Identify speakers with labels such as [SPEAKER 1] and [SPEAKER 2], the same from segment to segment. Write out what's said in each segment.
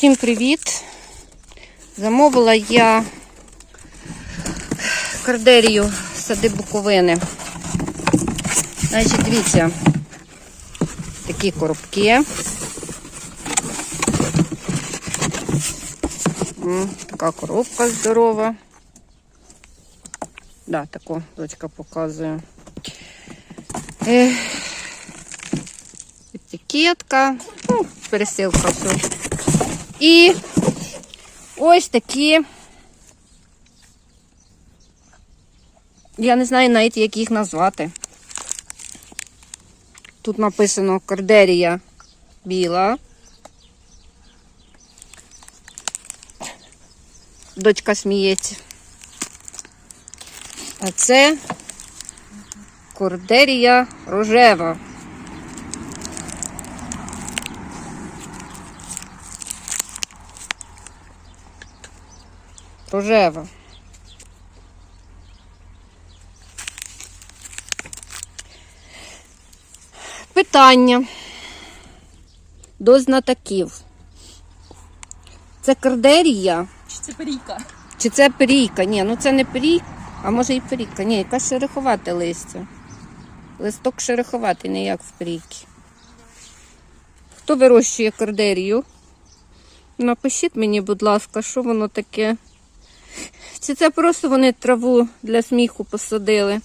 [SPEAKER 1] Всім привіт! Замовила я кардерію сади Буковини. Значить, дивіться, такі коробки. Така коробка здорова. Да, таку дочка показує. Е, етикетка, ну, пересилка все. І ось такі. Я не знаю навіть, як їх назвати. Тут написано Кордерія біла. Дочка сміється. А це Кордерія рожева. Рожева. Питання до знатоків. Це кордерія
[SPEAKER 2] Чи це перійка?
[SPEAKER 1] чи це перійка? Ні, ну це не перійка, а може і перійка. Ні, якась шероховате листя. Листок шероховатий, не як в перійки. Хто вирощує кордерію? Напишіть мені, будь ласка, що воно таке. Чи це просто вони траву для сміху посадили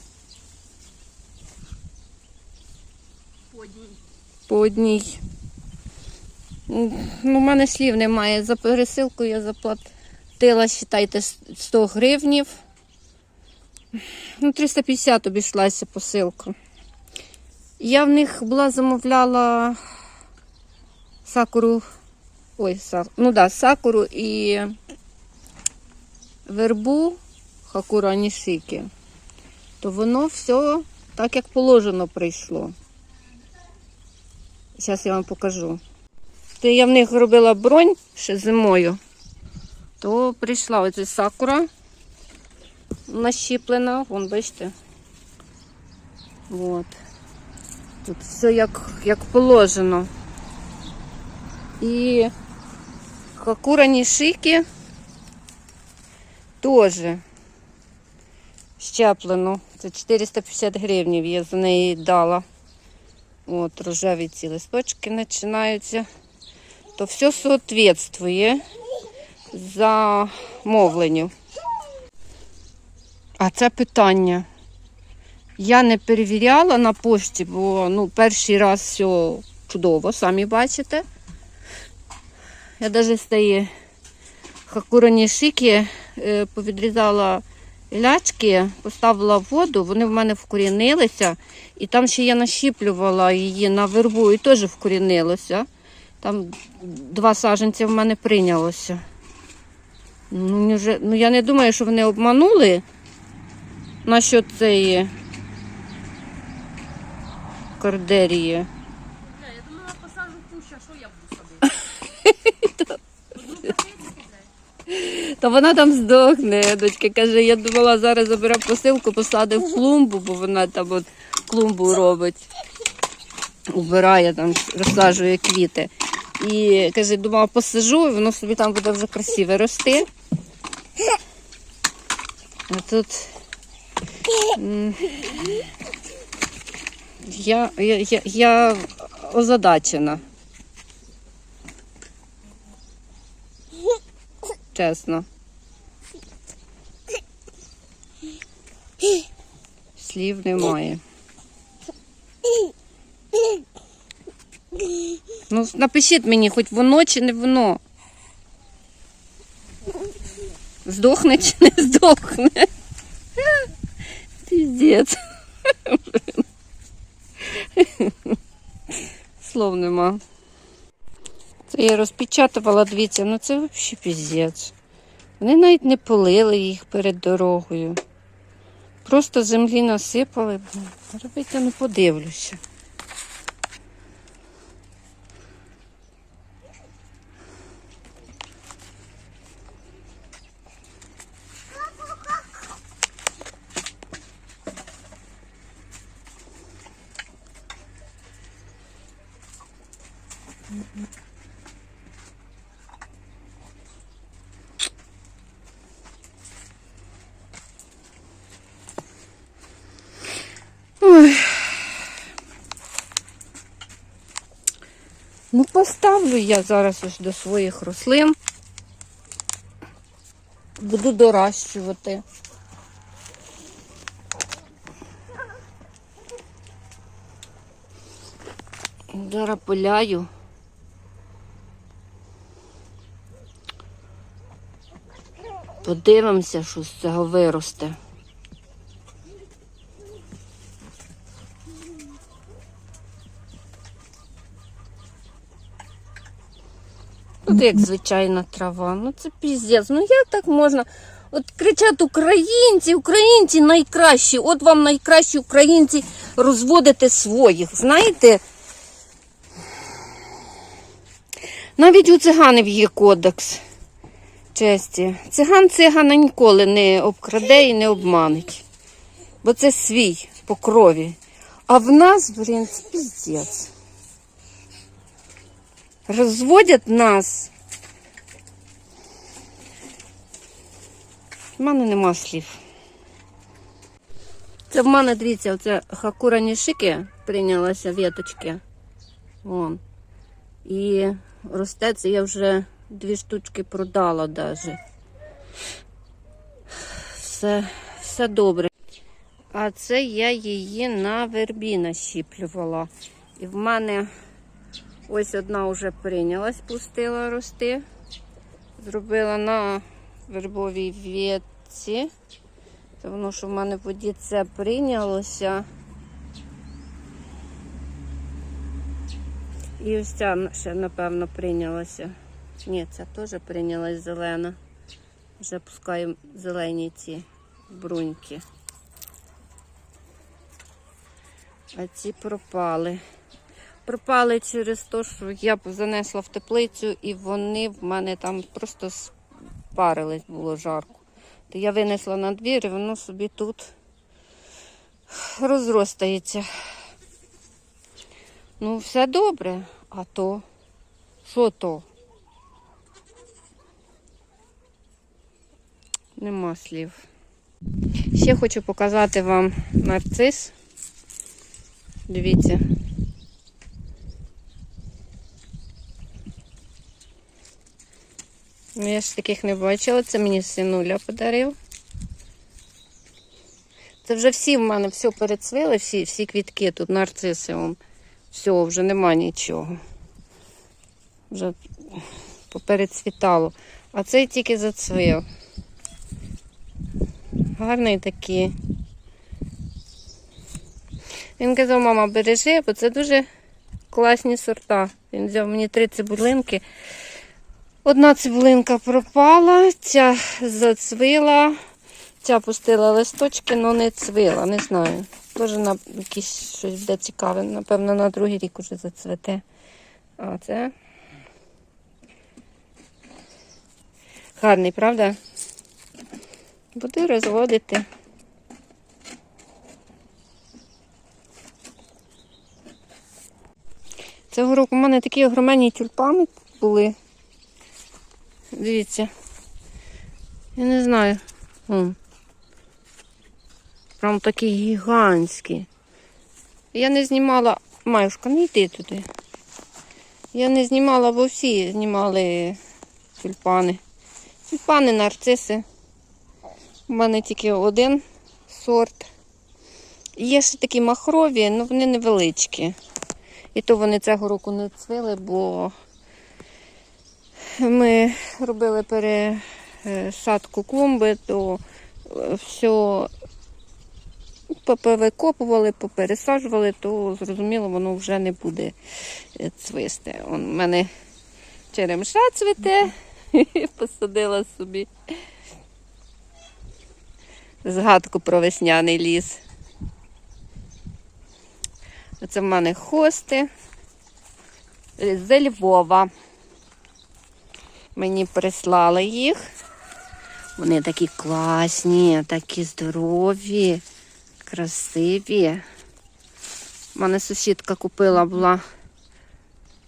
[SPEAKER 2] Подій.
[SPEAKER 1] по одній? Ну, у мене слів немає. За пересилку я заплатила, вважайте, 100 гривнів. Ну, 350 обійшлася посилка. Я в них була замовляла сакуру. Ой, сак... ну да, сакуру і вербу хакура нішики. То воно все так, як положено прийшло. Зараз я вам покажу. То я в них робила бронь ще зимою, то прийшла оця сакура нащіплена, вон бачите. От. Тут все як, як положено. І хакура нішики теж щеплено. Це 450 гривень я за неї дала. От, рожеві ці листочки починаються. То все соответствує замовленню. А це питання. Я не перевіряла на пошті, бо ну, перший раз все чудово, самі бачите. Я навіть з тієї хакурані шики повідрізала лячки, поставила воду, вони в мене вкорінилися. І там ще я нащіплювала її на вербу і теж вкорінилося. Там два саженці в мене прийнялося. Ну, вже- ну я не думаю, що вони обманули насчет цієї кордерії.
[SPEAKER 2] Я думала, посаджу куща, що я буду садити? Одну пакетику, блядь.
[SPEAKER 1] Та вона там здохне. Дочка каже, я думала, зараз заберу посилку, посадив клумбу, бо вона там от клумбу робить. Убирає там, розсаджує квіти. І каже, думала, посажу, і воно собі там буде вже красиве рости. А тут я, я, я, я озадачена. Чесно. Слів немає. Ну, напишіть мені, хоч воно чи не воно. Здохне чи не здохне. Піздець. Слов нема. Я розпечатувала, дивіться, ну це взагалі піздець. Вони навіть не полили їх перед дорогою. Просто землі насипали. Робити не подивлюся. Mm-hmm. Ну, поставлю я зараз ось до своїх рослин. Буду доращувати. Зараз поляю. Подивимося, що з цього виросте. Тут як звичайна трава. Ну це піздець. Ну як так можна? От кричать українці, українці найкращі. От вам найкращі українці розводити своїх. Знаєте? Навіть у циганів є кодекс честі. Циган цигана ніколи не обкраде і не обманить. Бо це свій по крові. А в нас, блін, піздець. Розводять нас. У мене нема слів. Це в мене, дивіться, оце хакура нішики прийнялася віточки. Вон. І росте це я вже дві штучки продала даже. Все, все добре. А це я її на вербі нащіплювала. І в мене ось одна вже прийнялась, пустила рости. Зробила на вербовій. Це воно, що в мене воді це прийнялося. І ось ця ще, напевно, прийнялася. Ні, ця теж прийнялась зелена. Вже пускаю зелені ці бруньки. А ці пропали. Пропали через те, що я занесла в теплицю і вони в мене там просто спарились, було жарко. То я винесла на двір і воно собі тут розростається. Ну, все добре, а то? Що то? Нема слів. Ще хочу показати вам нарцис. Дивіться. Ну, Я ж таких не бачила, це мені синуля подарив. Це вже всі в мене все перецвіли, всі, всі квітки тут нарциси. Вон. Все, вже нема нічого. Вже поперецвітало. А цей тільки зацвів. Гарний такий. Він казав, мама, бережи, бо це дуже класні сорта. Він взяв мені три цибулинки. Одна цибулинка пропала, ця зацвила, ця пустила листочки, але не цвила, не знаю. Може на якісь щось буде цікаве. Напевно, на другий рік уже зацвете. А це гарний, правда? Буду розводити. Цього року у мене такі огроменні тюльпани були. Дивіться. Я не знаю. Вон. Прям такі гігантські. Я не знімала. Маюшка, не йди туди. Я не знімала, бо всі знімали тюльпани. Тюльпани, нарциси. У мене тільки один сорт. Є ще такі махрові, але вони невеличкі. І то вони цього року не цвіли, бо ми робили пересадку клумби, то е, все повикопували, попересаджували, то зрозуміло, воно вже не буде е, цвисти. В мене черемша цвіте, посадила собі згадку про весняний ліс. Оце в мене хости з Львова. Мені прислали їх. Вони такі класні, такі здорові, красиві. У мене сусідка купила була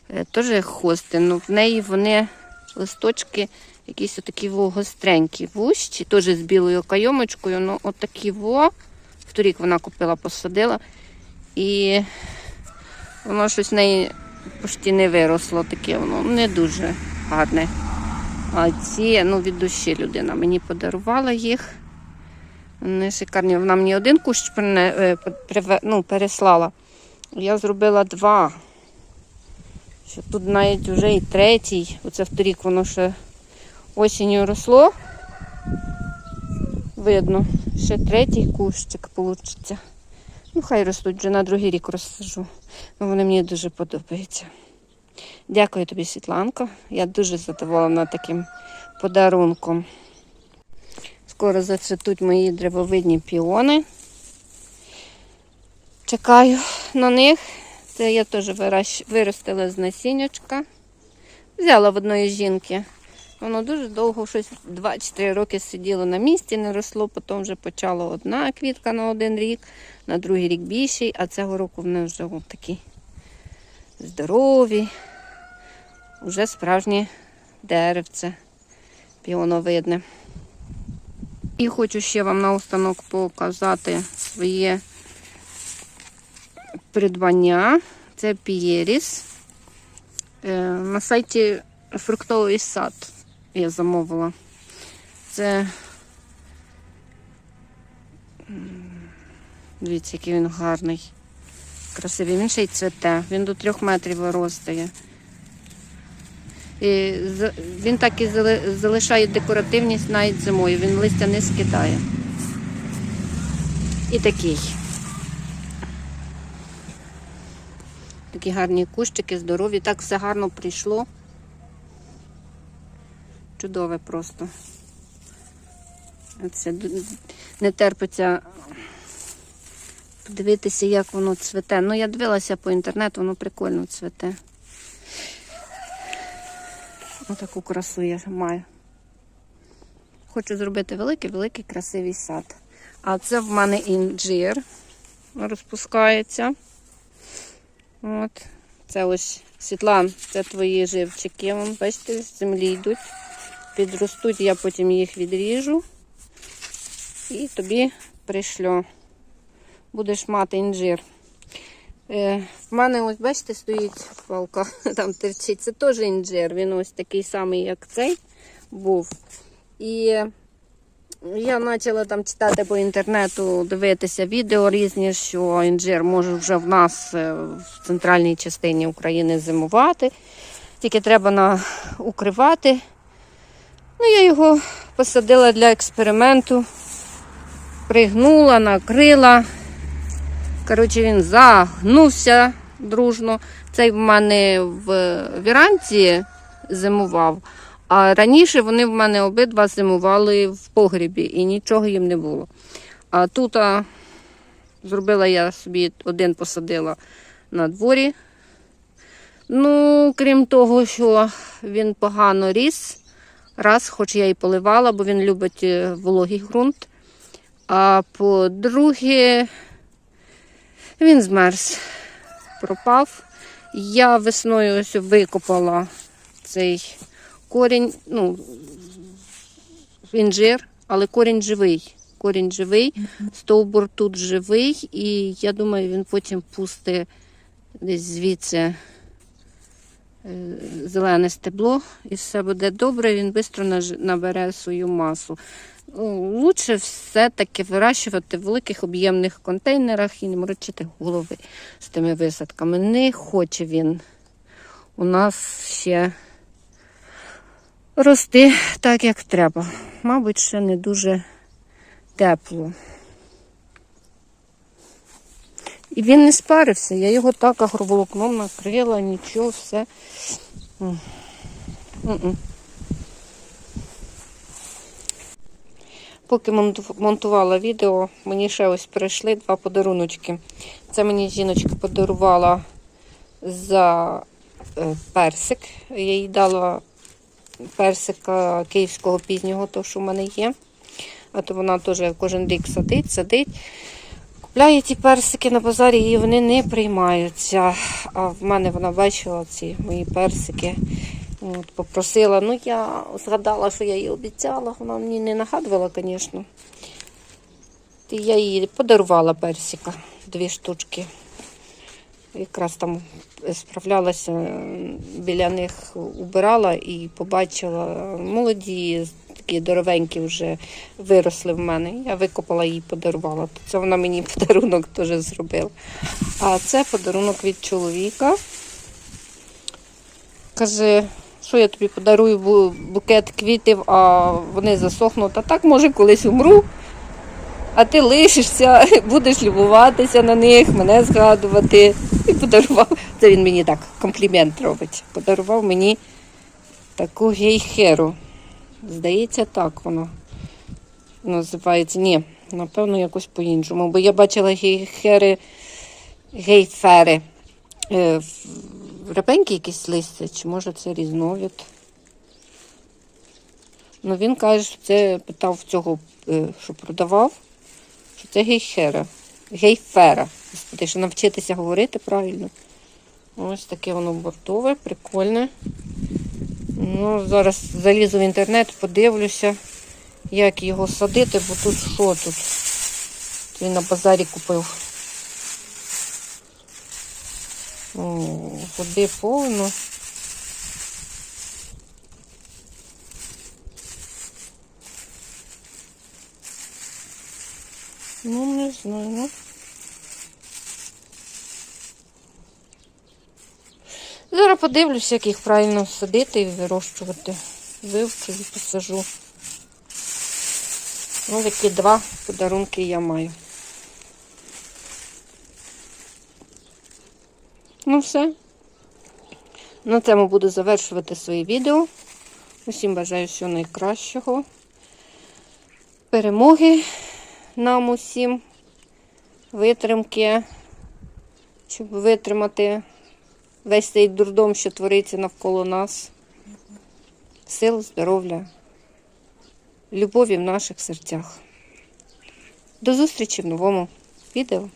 [SPEAKER 1] е, теж хости, але в неї вони листочки якісь такі гостренькі, вущі, теж з білою кайомочкою, ну отакі во. Вторік вона купила, посадила. І воно щось в неї почти не виросло таке, воно не дуже гарне. А ці, ну, від душі людина мені подарувала їх. Вони шикарні. Вона мені один кущ е, ну, переслала. Я зробила два. Що тут навіть вже і третій. Оце вторік воно ще осінню росло. Видно, ще третій кущик вийде. Ну, хай ростуть, вже на другий рік розсажу. Ну, вони мені дуже подобаються. Дякую тобі, Світланко. Я дуже задоволена таким подарунком. Скоро зацвітуть мої древовидні піони. Чекаю на них. Це я теж виростила з насіннячка. Взяла в одної жінки. Воно дуже довго, щось 2-4 роки сиділо на місці, не росло, потім вже почала одна квітка на один рік, на другий рік більший, а цього року вони вже такі здорові, вже справжнє деревце піоновидне. І хочу ще вам наостанок показати своє придбання. Це Пієріс. Е, На сайті фруктовий сад я замовила. Це. Дивіться, який він гарний. Красивий. Він ще й цвете. Він до трьох метрів виростає. Він так і залишає декоративність навіть зимою. Він листя не скидає. І такий. Такі гарні кущики, здорові. Так все гарно прийшло. Чудове просто. Це не терпиться подивитися, як воно цвете. Ну, я дивилася по інтернету, воно прикольно цвете. Отаку красу я маю. Хочу зробити великий, великий красивий сад. А це в мене інжир розпускається. От. Це ось Світлан, це твої живчики. Вон, бачите, з землі йдуть. Підростуть, я потім їх відріжу і тобі пришлю. Будеш мати інжир. Е, в мене ось, бачите, стоїть палка, там терчить. Це теж інжир. Він ось такий самий, як цей був. І я почала там читати по інтернету, дивитися відео різні, що інжир може вже в нас е, в центральній частині України зимувати. Тільки треба на укривати. Ну, я його посадила для експерименту, пригнула, накрила. Коротше, він загнувся дружно. Цей в мене в віранці зимував. А раніше вони в мене обидва зимували в погрібі і нічого їм не було. А тут а, зробила я собі один посадила на дворі. Ну, крім того, що він погано ріс. Раз, хоч я і поливала, бо він любить е, вологий ґрунт. А по-друге, він змерз, пропав. Я весною ось викопала цей корінь, ну, інжир, але корінь живий. Корінь живий, стовбур тут живий, і я думаю, він потім пусте десь звідси е, зелене стебло, і все буде добре, він швидко набере свою масу. Лучше все-таки вирощувати в великих об'ємних контейнерах і не морочити голови з тими висадками. Не хоче він у нас ще рости так, як треба. Мабуть, ще не дуже тепло. І він не спарився. Я його так агроволокном накрила, нічого, все. М. М-м. Поки монту- монтувала відео, мені ще ось прийшли два подаруночки. Це мені жіночка подарувала за е, персик. Я їй дала персика київського пізнього, то що в мене є. А то вона теж кожен рік садить, садить. Купляє ті персики на базарі і вони не приймаються. А в мене вона бачила ці мої персики. От, попросила. Ну, я згадала, що я їй обіцяла. Вона мені не нагадувала, звісно. Я їй подарувала персика, дві штучки. Якраз там справлялася біля них, убирала і побачила молоді, такі здоровенькі вже виросли в мене. Я викопала її, подарувала. Це вона мені подарунок теж зробила. А це подарунок від чоловіка. Каже, що я тобі подарую букет квітів, а вони засохнуть. А так, може, колись умру. А ти лишишся, будеш любуватися на них, мене згадувати. І подарував. Це він мені так комплімент робить. Подарував мені таку гейхеру. Здається, так воно називається. Ні, напевно, якось по-іншому. Бо я бачила гейхери, гейфери. Репенькі якісь листя, чи може це різновид. Ну він каже, що це питав цього, е, що продавав, що це гейхера. Гейфера. Господи, що навчитися говорити правильно. Ось таке воно бортове, прикольне. Ну, зараз залізу в інтернет, подивлюся, як його садити, бо тут що тут? Він на базарі купив. О, води повно. Ну, не знаю, ну. Зараз подивлюся, як їх правильно садити і вирощувати. Вивчу і посажу. Ну, такі два подарунки я маю. Ну, все. На цьому буду завершувати своє відео. Усім бажаю всього найкращого. Перемоги нам усім. Витримки, щоб витримати весь цей дурдом, що твориться навколо нас. Сил, здоров'я, любові в наших серцях. До зустрічі в новому відео.